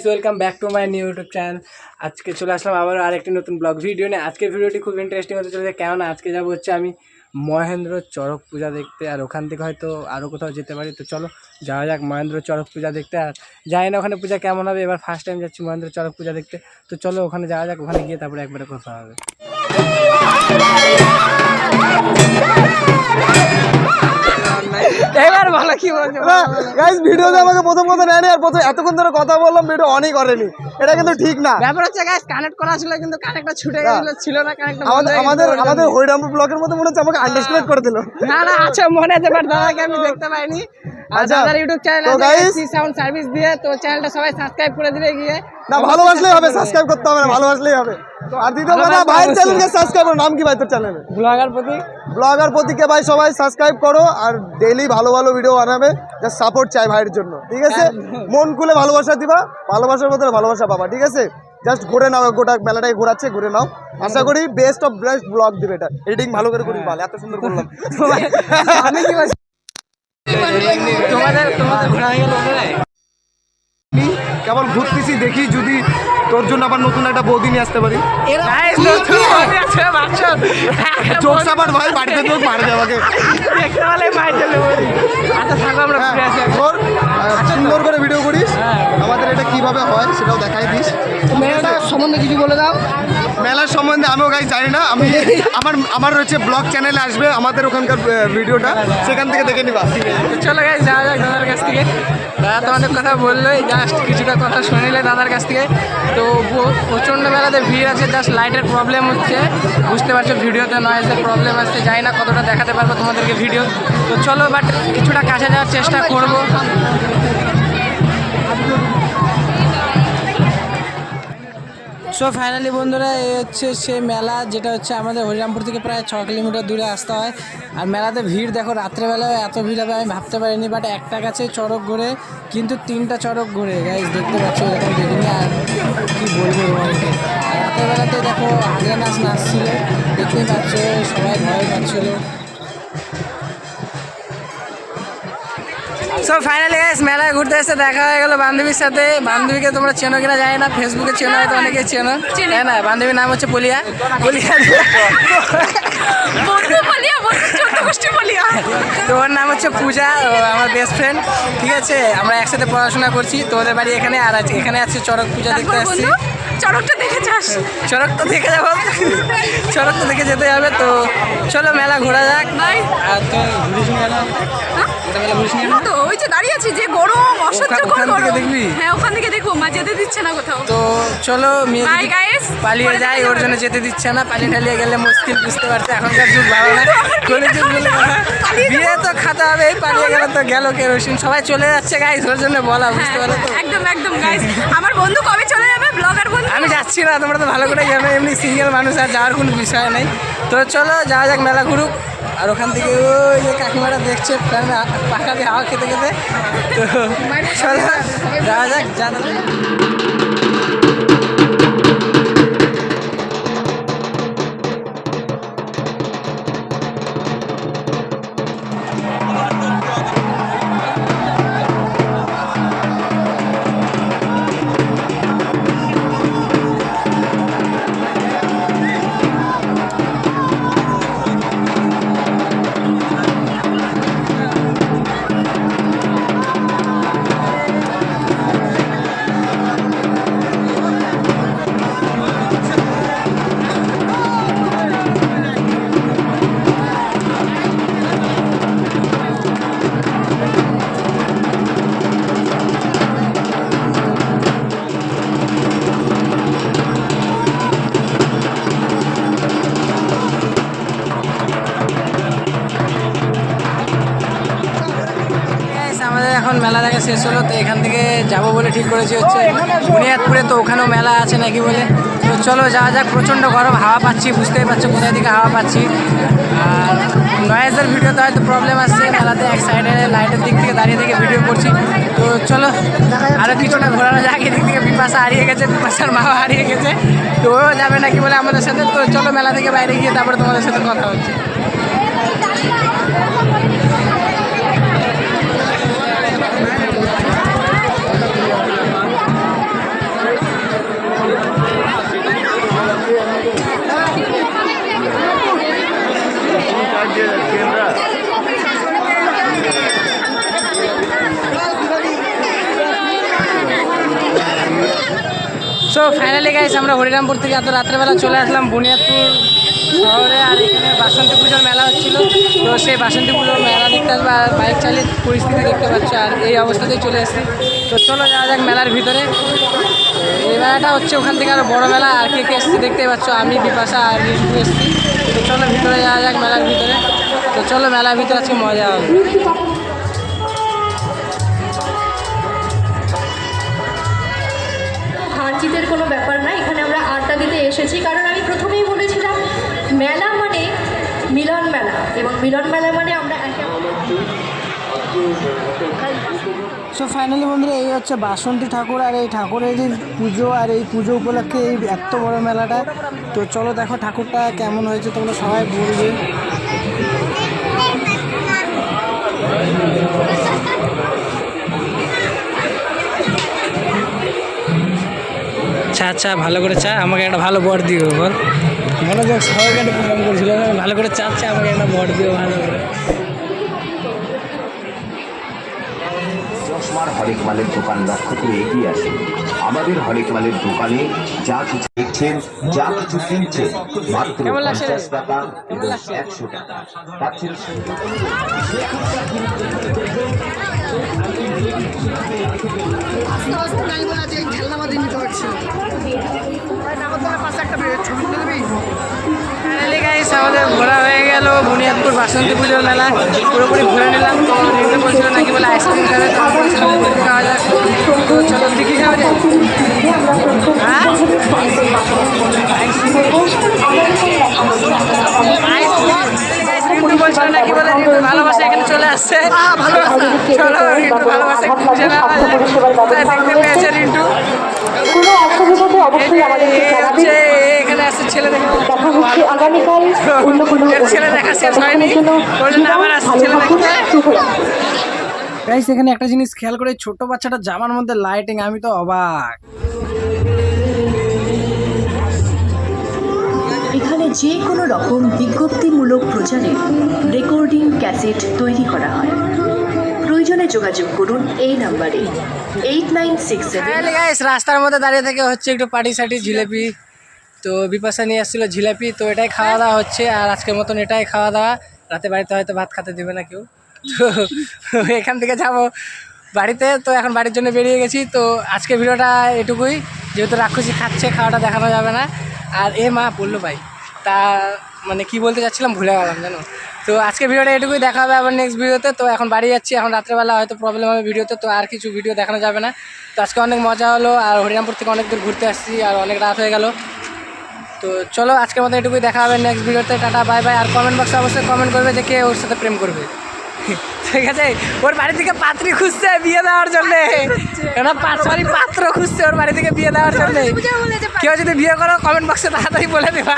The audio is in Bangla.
Guys welcome back to my new YouTube channel আজকে চলে আসলাম আবার আরেকটি নতুন ব্লগ ভিডিও নিয়ে। আজকের ভিডিওটি খুব ইন্টারেস্টিং হতে চলেছে। কেননা আজকে যাব হচ্ছে আমি মহেন্দ্র চড়ক পূজা দেখতে। আর ওখান থেকে হয়তো আরও কোথাও যেতে পারি। তো চলো, যাওয়া যাক মহেন্দ্র চড়ক পূজা দেখতে। আর জানি না ওখানে পূজা কেমন হবে। এবার ফার্স্ট টাইম যাচ্ছি মহেন্দ্র চড়ক পূজা দেখতে। তো চলো, ওখানে যাওয়া যাক। ওখানে গিয়ে তারপরে একবারে কথা হবে। এবার ভালো কি বলছো? গাইস ভিডিওতে আমাকে প্রথম কথা নেয়নি আর প্রথম এতক্ষণ ধরে কথা বললাম ভিডিও অনই করেনি। এটা কিন্তু ঠিক না। ব্যাপার হচ্ছে গাইস কানেক্ট করা ছিল কিন্তু কানেক্টটা ছুটে গেছিল ছিল না কানেক্টটা আমাদের আমাদের আমাদের হরিরামপুর ব্লকের মধ্যে মনে হচ্ছে আমাকে আন্ডারস্ট্যান্ড করে দিল। না না আচ্ছা মনে আছে বাট দাদাকে আমি দেখতে পাইনি। আর দাদার ইউটিউব চ্যানেল আছে সি সাউন্ড সার্ভিস দিয়ে তো চ্যানেলটা সবাই সাবস্ক্রাইব করে দিবে গিয়ে। না ভালোবাসলেই হবে সাবস্ক্রাইব করতে হবে না ভালোবাসলেই হবে। আর দ্বিতীয় কথা ভাইয়ের চ্যানেলকে সাবস্ক্রাইব করো নাম কি ভাই তোর চ্যানেলে ব্লগার প্রতি? ব্লগার প্রতীকে ভাই সবাই সাবস্ক্রাইব করো আর ডেইলি ভালো ভালো ভিডিও বানাবে যা সাপোর্ট চাই ভাইয়ের জন্য ঠিক আছে? মন খুলে ভালোবাসা দিবা ভালোবাসার বদলে ভালোবাসা পাবা ঠিক আছে? জাস্ট ঘুরে নাও গোটা মেলাটাই ঘোরাচ্ছে ঘুরে নাও। আশা করি বেস্ট অফ বেস্ট ব্লগ দিবে এটা। এডিটিং ভালো করে করি ভালো এত সুন্দর করলাম। আমি কি বলছি? তোমাদের তোমাদের ঘোরা হয়ে গেল কেবল ঘুরতেছি দেখি যদি তোর জন্য আবার নতুন একটা বৌদি নিয়ে আসতে পারি। জোকস আবার ভাই বাড়িতে তোর মারে যাবে আচ্ছা থাকো আমরা ঘুরে আসি। এটা কীভাবে হয় সেটাও দেখাই দিস। মেয়েটা সম্বন্ধে কিছু বলে দাও। মেলার সম্বন্ধে আমিও গাই জানি না আমি আমার আমার রয়েছে ব্লগ চ্যানেলে আসবে আমাদের ওখানকার ভিডিওটা সেখান থেকে দেখে নিবা। তো চলো গাইস যাওয়া যাক দাদার কাছ থেকে। দাদা তোমাদের কথা বললোই জাস্ট কিছুটা কথা শুনিলে দাদার কাছ থেকে। তো প্রচণ্ড মেলাতে ভিড় আছে জাস্ট লাইটের প্রবলেম হচ্ছে। বুঝতে পারছ ভিডিওতে নয়েজের প্রবলেম আসছে জানি না কতটা দেখাতে পারব তোমাদেরকে ভিডিও তো চলো বাট কিছুটা কাছে যাওয়ার চেষ্টা করব। সো ফাইনালি বন্ধুরা এই হচ্ছে সে মেলা যেটা হচ্ছে আমাদের হরিরামপুর থেকে প্রায় ছ কিলোমিটার দূরে আসতে হয়। আর মেলাতে ভিড়, দেখো রাত্রেবেলায় এত ভিড় হবে, আমি ভাবতে পারিনি বাট একটা গাছে চড়ক ঘুরে, কিন্তু তিনটা চড়ক ঘুরে। গাইজ দেখতে পাচ্ছ, এরকম দেখিনি, আর কি বলব তোমাদেরকে। আর রাতের বেলাতে দেখো, আগে নাচ নাচছিল, দেখতেই পাচ্ছ, সবাই ভয় পাচ্ছিল সো ফাইনালি গাইস মেলায় ঘুরতে এসে দেখা হয়ে গেল বান্ধবীর সাথে। বান্ধবীকে তোমরা চেনো কিনা জানি না ফেসবুকে চেনো হয়তো অনেকে চেনো। তাই না? বান্ধবীর নাম হচ্ছে পলিয়া। পলিয়া বন্ধু বলিয়া বন্ধু চোদ্দ গোষ্ঠী বলিয়া তো ওর নাম হচ্ছে পূজা ও আমার বেস্ট ফ্রেন্ড ঠিক আছে? আমরা একসাথে পড়াশোনা করছি তো ওদের বাড়ি এখানে আর আছে এখানে আছে চড়ক পূজা দেখতে আসছি। চড়কটা দেখে যাস। চড়ক তো দেখে যাব। চড়ক তো দেখে যেতে হবে তো চলো মেলা ঘোরা যাক। ভাই আর তো ঘুরিস মেলা? মেলা ঘুরিস ওই যে দাঁড়িয়ে আছি যে গরম অসহ্য ওখান থেকে গরম দেখবি? হ্যাঁ ওখান থেকে দেখব মা যেতে দিচ্ছে না কোথাও। তো চলো মেয়ে. পালিয়ে যায় ওর জন্য যেতে দিচ্ছে না পালিয়ে টালিয়ে গেলে মুশকিল বুঝতে পারছে? এখনকার যুগ ভালো না কোন যুগ। বিয়ে তো খাতে হবে এই পালিয়ে গেলে তো গেল কেরোসিন। সবাই চলে যাচ্ছে গাইস ওর জন্য বলা বুঝতে পারো তো? হ্যাঁ, একদম একদম গাইস আমার বন্ধু কবে চলে যাবে? ব্লগার বন্ধু? আমি যাচ্ছি না তোমরা তো ভালো করে যাবে এমনি সিঙ্গেল মানুষ আর যাওয়ার কোনো বিষয় নেই। তো চলো যাওয়া যাক মেলা ঘুরুক। আর ওখান থেকে ওই যে কাকিমারা দেখছে ফ্যান পাখা দিয়ে হাওয়া খেতে খেতে। তো চলো যাওয়া যাক যা মেলা শেষ হলো তো এখান থেকে যাব বলে ঠিক করেছি হচ্ছে বুনিয়াদপুরে তো ওখানেও মেলা আছে নাকি বলে? তো চলো যাওয়া যাক প্রচণ্ড গরম হাওয়া পাচ্ছি বুঝতেই পারছ কোথায় থেকে হাওয়া পাচ্ছি। আর নয়েজের ভিডিওতে হয়তো প্রবলেম আসছে মেলাতে এক সাইডে লাইটের দিক থেকে দাঁড়িয়ে থেকে ভিডিও করছি। তো চলো আরও কিছুটা ঘোরানো যাক এদিক থেকে বিপাশা হারিয়ে গেছে বিপাশার মাও হারিয়ে গেছে। তো ও যাবে নাকি বলে আমাদের সাথে? তো চলো মেলা থেকে বাইরে গিয়ে তারপরে তোমাদের সাথে কথা হচ্ছে। সো ফাইনালি গাইস আমরা হরিরামপুর থেকে এত রাত্রেবেলা চলে আসলাম বুনিয়াদপুর শহরে, আর এখানে বাসন্তী পুজোর মেলা হচ্ছিল। তো সেই বাসন্তী পুজোর মেলা দেখতে আসব আর বাইক চালিয়ে পরিস্থিতি দেখতে পাচ্ছ, আর এই অবস্থাতেই চলে এসেছি তো চলো যাওয়া যাক মেলার ভিতরে। এই মেলাটা হচ্ছে ওখান থেকে আরও বড় মেলা, আর কে কে এসছি দেখতে পাচ্ছ, আমি, বিপাশা আর রিজু এসছি। তো চলো ভিতরে যাওয়া যাক মেলার ভিতরে। তো চলো মেলার ভিতরে আজকে মজা হবে। হার জিতের কোনো ব্যাপার না, এখানে আমরা আড্ডা দিতে এসেছি। কারণ আমি প্রথমেই বলেছিলাম, মেলা মানে মিলন মেলা এবং মিলন মেলা মানে আমরা সো ফাইনালি বন্ধুরা, এই হচ্ছে বাসন্তী ঠাকুর আর এই ঠাকুরের যে পুজো আর এই পুজো উপলক্ষে এই এত বড় মেলাটা। তো চলো দেখো ঠাকুরটা কেমন হয়েছে, তোমরা সবাই বলবে। আচ্ছা আচ্ছা ভালো করে চা আমাকে একটা ভালো বর দিও বল। মনোযোগ সবাইকে একটা প্রোগ্রাম করেছিল ভালো করে চা চা আমাকে একটা বর দিও ভালো করে। চশমার হরেক মালের দোকান লক্ষ্য করে এগিয়ে আসুন আমাদের হরেক মালের দোকানে যা কিছু দেখছেন যা কিছু কিনছেন মাত্র? পঞ্চাশ টাকা এবং একশো টাকা। পাচ্ছেন? ফাইনালি গাইস আমাদের ঘোরা হয়ে গেল। বুনিয়াদপুর বাসন্তী পুজোর মেলা। পুরোপুরি ঘুরে নিলাম। তো রিজু বলছিল নাকি বলে আইসক্রিম খাবে তো খাওয়া যাক তো চলো হ্যাঁ? বলছিল নাকি বলে ভালোবাসা এখানে চলে আসছে চলো রিন্টু ভালোবাসা খুঁজে না দেখতে পেয়েছে কোনো অসুবিধাতে অবশ্যই আমাদেরকে জানাবেন। এখানে দেখে হচ্ছে আগামীকাল। অন্য কোনো জন্য গাইস একটা। জিনিস খেয়াল করে ছোট বাচ্চাটা জামার মধ্যে লাইটিং আমি তো অবাক। এখানে যে কোনো রকম বিজ্ঞপ্তিমূলক প্রচারে রেকর্ডিং ক্যাসেট তৈরি করা হয়। প্রয়োজনে যোগাযোগ করুন এই নাম্বারে। এইট নাইন সিক্স রাস্তার মধ্যে দাঁড়িয়ে থেকে হচ্ছে একটু পাটি সাটি, জিলেপি, তো বিপাশা নিয়ে আসছিল জিলাপি, তো এটাই খাওয়া দাওয়া হচ্ছে, আর আজকের মতন এটাই খাওয়া দাওয়া। রাতে বাড়িতে হয়তো ভাত খেতে দেবে না কেউ। তো এখান থেকে যাব বাড়িতে, তো এখন বাড়ির জন্য বেরিয়ে গেছি, তো আজকে ভিডিওটা এটুকুই। যেহেতু রাক্ষসী খাচ্ছে, খাওয়াটা দেখানো যাবে না। আর এ মা বলল ভাই তা মানে কি বলতে চাচ্ছিলাম ভুলে গেলাম জানো? তো আজকে ভিডিওটা এটুকুই, দেখা হবে আবার নেক্সট ভিডিওতে তো। এখন বাড়ি যাচ্ছি, এখন রাত্রেবেলা হয়তো প্রবলেম হবে ভিডিওতে, তো আর কিছু ভিডিও দেখানো যাবে না। তো আজকে অনেক মজা হলো, আর হরিরামপুর থেকে অনেক দূর ঘুরতে আসছি, আর অনেক রাত হয়ে গেল। তো চলো, আজকের মতো এটুকুই, দেখা হবে নেক্সট ভিডিওতে টাটা বাই বাই আর কমেন্ট বক্সে অবশ্যই কমেন্ট করবে যে কে ওর সাথে প্রেম করবে। ঠিক আছে ওর বাড়ি থেকে পাত্রী খুঁজছে বিয়ে দেওয়ার জন্য। সরি পাত্র খুঁজছে ওর বাড়ি থেকে বিয়ে দেওয়ার জন্য। কেউ যদি বিয়ে করো কমেন্ট বক্সে তাড়াতাড়ি বলে দেবা।